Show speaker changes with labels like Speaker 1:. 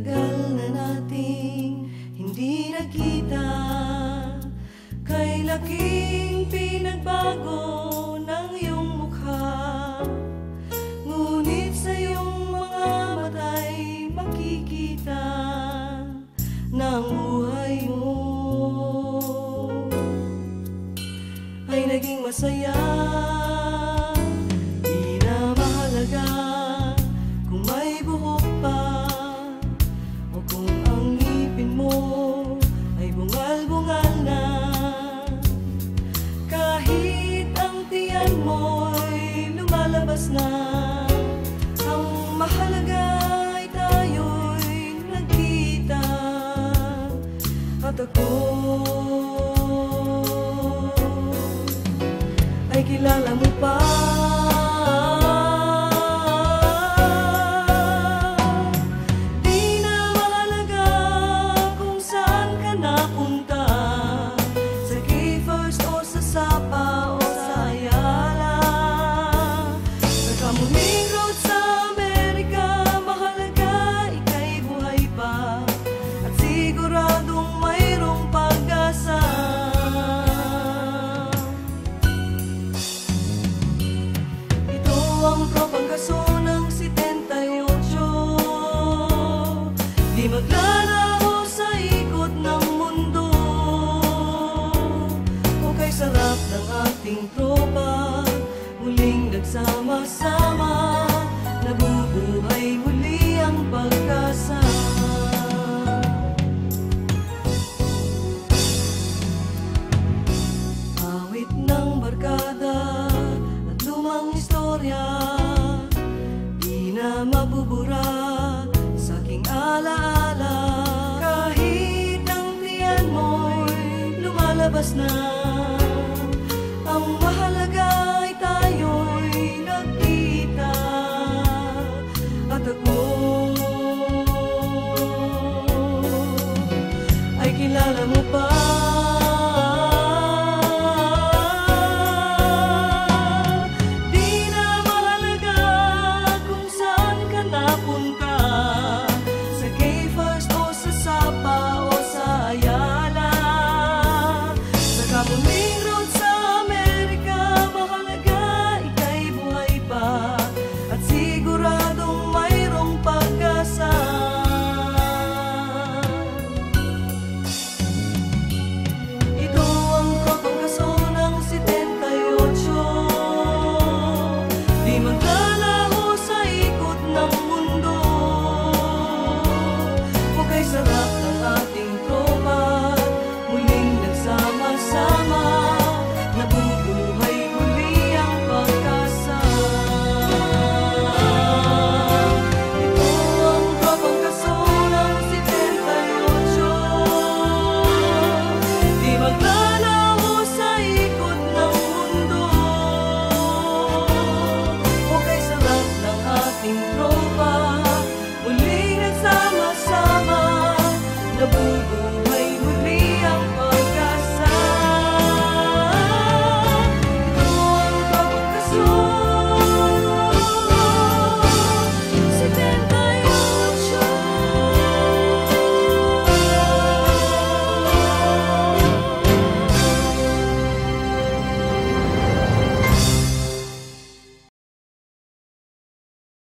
Speaker 1: Tagal na nating hindi nakita. Kay laking pinagbago ng iyong mukha. Ngunit sa iyong mga mata'y makikita ang buhay mo Ay naging masaya At ako ay kilala mo pa ng ating tropa Muling nagsama-sama Nabubuhay muli ang pagkasa. Awit ng barkada at lumang istorya Di na mabubura sa aking alaala. Kahit ang tiyan mo'y lumalabas na